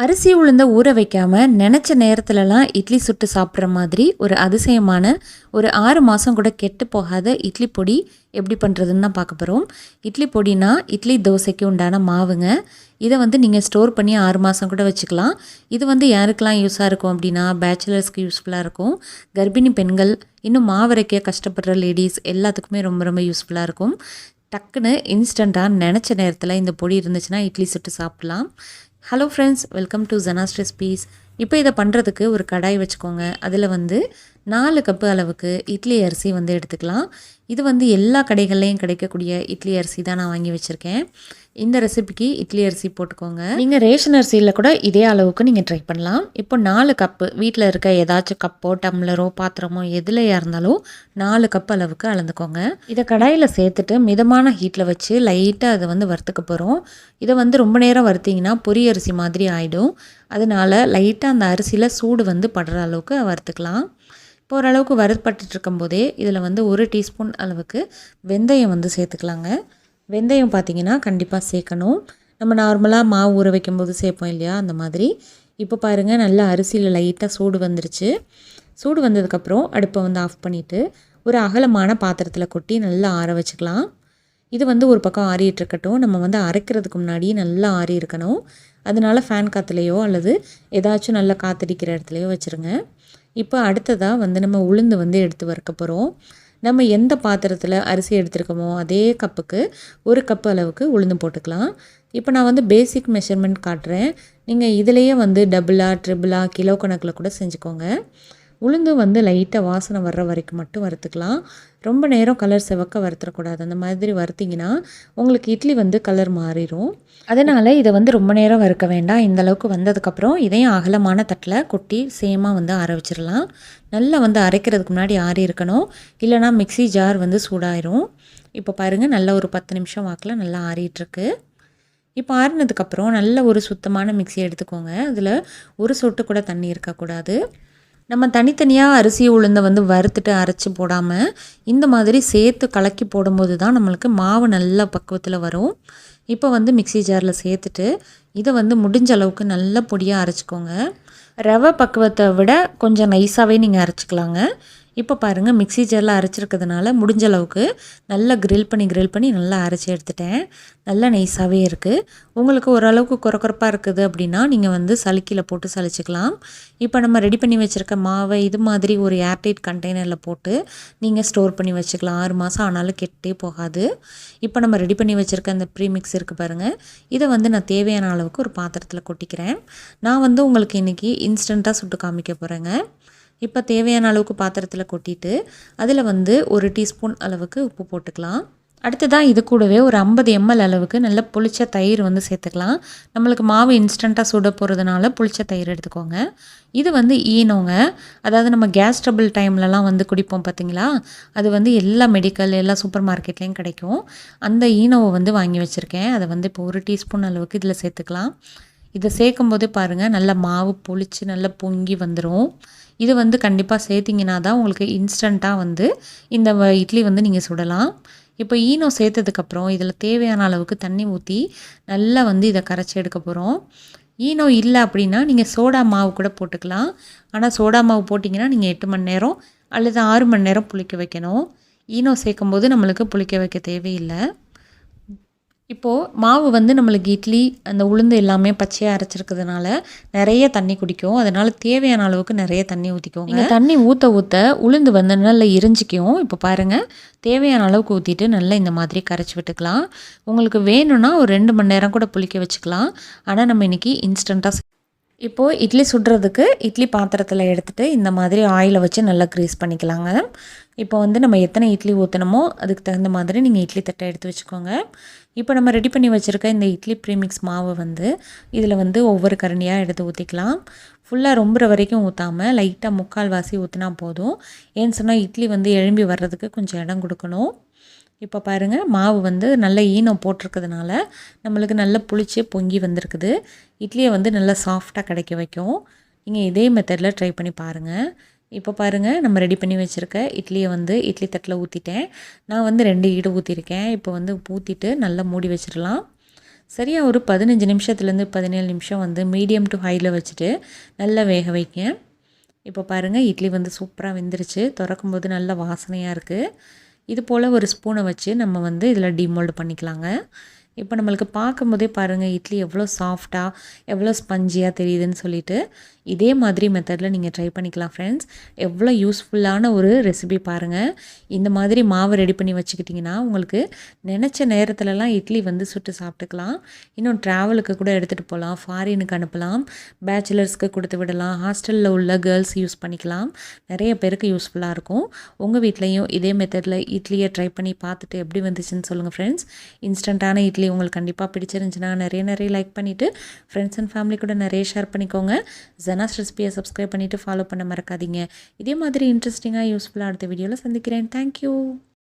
அரிசி உளுந்த ஊற வைக்காமல் நினச்ச நேரத்துலலாம் இட்லி சுட்டு சாப்பிட்ற மாதிரி ஒரு அதிசயமான ஒரு ஆறு மாதம் கூட கெட்டு போகாத இட்லி பொடி எப்படி பண்ணுறதுன்னு தான் பார்க்க போகிறோம் இட்லி பொடினா இட்லி தோசைக்கு உண்டான மாவுங்க. இதை வந்து நீங்கள் ஸ்டோர் பண்ணி ஆறு மாதம் கூட வச்சுக்கலாம். இது வந்து யாருக்கெல்லாம் யூஸாக இருக்கும் அப்படின்னா பேச்சுலர்ஸ்க்கு யூஸ்ஃபுல்லாக இருக்கும். கர்ப்பிணி பெண்கள் இன்னும் மாவரைக்க கஷ்டப்படுற லேடிஸ் எல்லாத்துக்குமே ரொம்ப ரொம்ப யூஸ்ஃபுல்லாக இருக்கும். டக்குன்னு இன்ஸ்டண்ட்டாக நினச்ச நேரத்தில் இந்த பொடி இருந்துச்சுன்னா இட்லி சுட்டு சாப்பிட்லாம். Hello friends welcome to Jana's recipes இப்போ இதை பண்ணுறதுக்கு ஒரு கடாய் வச்சுக்கோங்க. அதில் வந்து நாலு கப்பு அளவுக்கு இட்லி அரிசி வந்து எடுத்துக்கலாம். இது வந்து எல்லா கடைகள்லையும் கிடைக்கக்கூடிய இட்லி அரிசி தான் நான் வாங்கி வச்சுருக்கேன். இந்த ரெசிபிக்கு இட்லி அரிசி போட்டுக்கோங்க. நீங்கள் ரேஷன் அரிசியில் கூட இதே அளவுக்கு நீங்கள் ட்ரை பண்ணலாம். இப்போ நாலு கப்பு வீட்டில் இருக்க ஏதாச்சும் கப்போ டம்ளரோ பாத்திரமோ எதுலையாக இருந்தாலும் நாலு கப் அளவுக்கு அளந்துக்கோங்க. இதை கடாயில் சேர்த்துட்டு மிதமான ஹீட்டில் வச்சு லைட்டாக அதை வந்து வறுத்துக்க போகிறோம் இதை வந்து ரொம்ப நேரம் வறுத்திங்கன்னா பொரி அரிசி மாதிரி ஆகிடும் அதனால் லைட்டாக அந்த அரிசியில் சூடு வந்து படுற அளவுக்கு வறுத்துக்கலாம். இப்போ ஓரளவுக்கு வறுப்பட்டுட்டு இருக்கும்போதே இதில் வந்து ஒரு டீஸ்பூன் அளவுக்கு வெந்தயம் வந்து சேர்த்துக்கலாங்க. வெந்தயம் பார்த்திங்கன்னா கண்டிப்பாக சேர்க்கணும். நம்ம நார்மலாக மாவு ஊற வைக்கும்போது சேர்ப்போம் இல்லையா? அந்த மாதிரி. இப்போ பாருங்கள் நல்லா அரிசியில் லைட்டாக சூடு வந்துருச்சு. சூடு வந்ததுக்கப்புறம் அடுப்பை வந்து ஆஃப் பண்ணிவிட்டு ஒரு அகலமான பாத்திரத்தில் கொட்டி நல்லா ஆற வச்சுக்கலாம். இது வந்து ஒரு பக்கம் ஆறிட்டுருக்கட்டும். நம்ம வந்து அரைக்கிறதுக்கு முன்னாடி நல்லா ஆறி இருக்கணும் அதனால ஃபேன் காற்றுலையோ அல்லது ஏதாச்சும் நல்லா காற்றடிக்கிற இடத்துலையோ வச்சுருங்க. இப்போ அடுத்ததாக வந்து நம்ம உளுந்து வந்து எடுத்து வறுக்க போகிறோம் நம்ம எந்த பாத்திரத்தில் அரிசி எடுத்துருக்கோமோ அதே கப்புக்கு ஒரு கப்பு அளவுக்கு உளுந்து போட்டுக்கலாம். இப்போ நான் வந்து பேசிக் மெஷர்மெண்ட் காட்டுறேன். நீங்கள் இதிலையே வந்து டபுளாக ட்ரிபிளாக கிலோ கணக்கில் கூட செஞ்சுக்கோங்க. உளுந்து வந்து லைட்டாக வாசனை வர்ற வரைக்கும் மட்டும் வறுத்துக்கலாம். ரொம்ப நேரம் கலர் செவக்க வறுத்துடக்கூடாது அந்த மாதிரி வறுத்திங்கன்னா உங்களுக்கு இட்லி வந்து கலர் மாறிடும் அதனால் இதை வந்து ரொம்ப நேரம் வறுக்க வேண்டாம். இந்தளவுக்கு வந்ததுக்கப்புறம் இதையும் அகலமான தட்டில் கொட்டி சேமாக வந்து ஆற வச்சிடலாம். நல்லா வந்து அரைக்கிறதுக்கு முன்னாடி ஆறி இருக்கணும். இல்லைனா மிக்ஸி ஜார் வந்து சூடாயிரும். இப்போ பாருங்கள் நல்ல ஒரு பத்து நிமிஷம் வாக்கில் நல்லா ஆறிட்டுருக்கு. இப்போ ஆறினதுக்கப்புறம் நல்ல ஒரு சுத்தமான மிக்ஸி எடுத்துக்கோங்க. அதில் ஒரு சொட்டு கூட தண்ணி இருக்கக்கூடாது. நம்ம தனித்தனியாக அரிசி உளுந்தை வந்து வறுத்துட்டு அரைச்சி போடாமல் இந்த மாதிரி சேர்த்து கலக்கி போடும்போது தான் நம்மளுக்கு மாவு நல்ல பக்குவத்தில் வரும். இப்போ வந்து மிக்ஸி ஜாரில் சேர்த்துட்டு இதை வந்து முடிஞ்ச அளவுக்கு நல்ல பொடியாக அரைச்சிக்கோங்க. ரவை பக்குவத்தை விட கொஞ்சம் நைஸாகவே நீங்கள் அரைச்சிக்கலாங்க. இப்போ பாருங்கள் மிக்ஸி ஜாரில் அரைச்சிருக்கிறதுனால முடிஞ்ச அளவுக்கு நல்லா கிரில் பண்ணி கிரில் பண்ணி நல்லா அரைச்சி எடுத்துட்டேன். நல்லா நைஸாகவே இருக்குது உங்களுக்கு ஓரளவுக்கு குறக்குறப்பாக இருக்குது அப்படின்னா நீங்கள் வந்து சலுக்கியில் போட்டு சலிச்சிக்கலாம். இப்போ நம்ம ரெடி பண்ணி வச்சுருக்க மாவை இது மாதிரி ஒரு ஏர்டைட் கண்டெய்னரில் போட்டு நீங்கள் ஸ்டோர் பண்ணி வச்சுக்கலாம். ஆறு மாதம் ஆனாலும் கெட்டே போகாது. இப்போ நம்ம ரெடி பண்ணி வச்சுருக்க அந்த ப்ரீ மிக்ஸ் இருக்குது பாருங்கள் இதை வந்து நான் தேவையான அளவுக்கு ஒரு பாத்திரத்தில் கொட்டிக்கிறேன். நான் வந்து உங்களுக்கு இன்றைக்கி இன்ஸ்டண்ட்டாக சுட்டு காமிக்க போகிறேங்க இப்போ தேவையான அளவுக்கு பாத்திரத்தில் கொட்டிட்டு அதில் வந்து ஒரு டீஸ்பூன் அளவுக்கு உப்பு போட்டுக்கலாம். அடுத்ததாக இது கூடவே ஒரு ஐம்பது எம்எல் அளவுக்கு நல்ல புளிச்ச தயிர் வந்து சேர்த்துக்கலாம். நம்மளுக்கு மாவு இன்ஸ்டண்ட்டாக சுட போகிறதுனால புளிச்ச தயிர் எடுத்துக்கோங்க. இது வந்து ஈனோங்க. அதாவது நம்ம கேஸ் ட்ரபிள் டைம்லலாம் வந்து குடிப்போம் பார்த்தீங்களா அது வந்து எல்லா மெடிக்கல் எல்லா சூப்பர் மார்க்கெட்லேயும் கிடைக்கும். அந்த ஈனோவை வந்து வாங்கி வச்சுருக்கேன். அதை வந்து இப்போ ஒரு டீஸ்பூன் அளவுக்கு இதில் சேர்த்துக்கலாம். இதை சேர்க்கும் போதே பாருங்கள் நல்லா மாவு புளிச்சு நல்லா பொங்கி வந்துடும் இது வந்து கண்டிப்பாக சேர்த்திங்கன்னா தான் உங்களுக்கு இன்ஸ்டண்ட்டாக வந்து இந்த இட்லி வந்து நீங்கள் சுடலாம். இப்போ ஈனோ சேர்த்ததுக்கப்புறம் இதில் தேவையான அளவுக்கு தண்ணி ஊற்றி நல்லா வந்து இதை கரைச்சி எடுக்க போகிறோம் ஈனோ இல்லை அப்படின்னா நீங்கள் சோடா மாவு கூட போட்டுக்கலாம். ஆனால் சோடா மாவு போட்டிங்கன்னா நீங்கள் எட்டு மணி நேரம் அல்லது ஆறு மணி நேரம் புளிக்க வைக்கணும். ஈனோ சேர்க்கும் போது நம்மளுக்கு புளிக்க வைக்க தேவையில்லை. இப்போது மாவு வந்து நம்மளுக்கு இட்லி அந்த உளுந்து எல்லாமே பச்சையாக அரைச்சிருக்கிறதுனால நிறைய தண்ணி குடிக்கும். அதனால் தேவையான அளவுக்கு நிறைய தண்ணி ஊற்றிக்கோங்க நீங்கள் தண்ணி ஊற்ற ஊற்ற உளுந்து வந்து நல்லா எரிஞ்சிக்கும். இப்போ பாருங்கள் தேவையான அளவுக்கு ஊற்றிட்டு நல்லா இந்த மாதிரி கரைச்சி விட்டுக்கலாம். உங்களுக்கு வேணும்னா ஒரு ரெண்டு மணி நேரம் கூட புளிக்க வச்சுக்கலாம். ஆனால் நம்ம இன்றைக்கி இன்ஸ்டண்ட்டாக இப்போது இட்லி சுடுறதுக்கு இட்லி பாத்திரத்தில் எடுத்துகிட்டு இந்த மாதிரி ஆயிலை வச்சு நல்லா க்ரீஸ் பண்ணிக்கலாங்க. இப்போ வந்து நம்ம எத்தனை இட்லி ஊற்றணுமோ அதுக்கு தகுந்த மாதிரி நீங்கள் இட்லி தட்டை எடுத்து வச்சுக்கோங்க. இப்போ நம்ம ரெடி பண்ணி வச்சுருக்க இந்த இட்லி ப்ரீமிக்ஸ் மாவை வந்து இதில் வந்து ஒவ்வொரு கரண்டியாக எடுத்து ஊற்றிக்கலாம் ஃபுல்லாக ரொம்புற வரைக்கும் ஊற்றாமல் லைட்டாக முக்கால் வாசி ஊற்றினா போதும். ஏன்னு சொன்னால் இட்லி வந்து எழும்பி வர்றதுக்கு கொஞ்சம் இடம் கொடுக்கணும். இப்போ பாருங்கள் மாவு வந்து நல்ல ஈனம் போட்டிருக்கிறதுனால நம்மளுக்கு நல்ல புளிச்சு பொங்கி வந்திருக்குது. இட்லியை வந்து நல்லா சாஃப்டாக கிடைக்க வைக்கும். நீங்கள் இதே மெத்தடில் ட்ரை பண்ணி பாருங்கள் இப்போ பாருங்கள் நம்ம ரெடி பண்ணி வச்சுருக்க இட்லியை வந்து இட்லி தட்டில் ஊற்றிட்டேன் நான் வந்து ரெண்டு ஈடு ஊற்றிருக்கேன் இப்போ வந்து ஊற்றிட்டு நல்லா மூடி வச்சிடலாம். சரியாக ஒரு பதினஞ்சு நிமிஷத்துலேருந்து பதினேழு நிமிஷம் வந்து மீடியம் டு ஹையில் வச்சுட்டு நல்லா வேக வைக்க இப்போ பாருங்கள் இட்லி வந்து சூப்பராக வெந்துருச்சு. திறக்கும்போது நல்ல வாசனையாக இருக்குது இது போல் ஒரு ஸ்பூனை வச்சு நம்ம வந்து இதில் டிமோல்டு பண்ணிக்கலாங்க. இப்போ நம்மளுக்கு பார்க்கும்போதே பாருங்கள் இட்லி எவ்வளோ சாஃப்டாக எவ்வளோ ஸ்பஞ்சியாக தெரியுதுன்னு சொல்லிட்டு இதே மாதிரி மெத்தடில் நீங்கள் ட்ரை பண்ணிக்கலாம் ஃப்ரெண்ட்ஸ் எவ்வளோ யூஸ்ஃபுல்லான ஒரு ரெசிபி பாருங்கள் இந்த மாதிரி மாவு ரெடி பண்ணி வச்சுக்கிட்டிங்கன்னா உங்களுக்கு நினச்ச நேரத்துலலாம் இட்லி வந்து சுட்டு சாப்பிட்டுக்கலாம். இன்னும் ட்ராவலுக்கு கூட எடுத்துகிட்டு போகலாம் ஃபாரினுக்கு அனுப்பலாம். பேச்சுலர்ஸ்க்கு கொடுத்து விடலாம். ஹாஸ்டலில் உள்ள கேர்ள்ஸ் யூஸ் பண்ணிக்கலாம். நிறைய பேருக்கு யூஸ்ஃபுல்லாக இருக்கும். உங்கள் வீட்லேயும் இதே மெத்தடில் இட்லியை ட்ரை பண்ணி பார்த்துட்டு எப்படி வந்துச்சுன்னு சொல்லுங்கள் ஃப்ரெண்ட்ஸ் இன்ஸ்டண்ட்டான இட்லி உங்களுக்கு கண்டிப்பாக பிடிச்சிருந்துச்சுன்னா நிறைய நிறைய லைக் பண்ணிவிட்டு ஃப்ரெண்ட்ஸ் அண்ட் ஃபேமிலி கூட நிறைய ஷேர் பண்ணிக்கோங்க. ஜனாஸ் ரெசிபியை சப்ஸ்கிரைப் பண்ணிவிட்டு ஃபாலோ பண்ண மறக்காதீங்க. இதே மாதிரி இன்ட்ரெஸ்டிங்காக யூஸ்ஃபுல்லாக அடுத்த வீடியோவில் சந்திக்கிறேன். தேங்க்யூ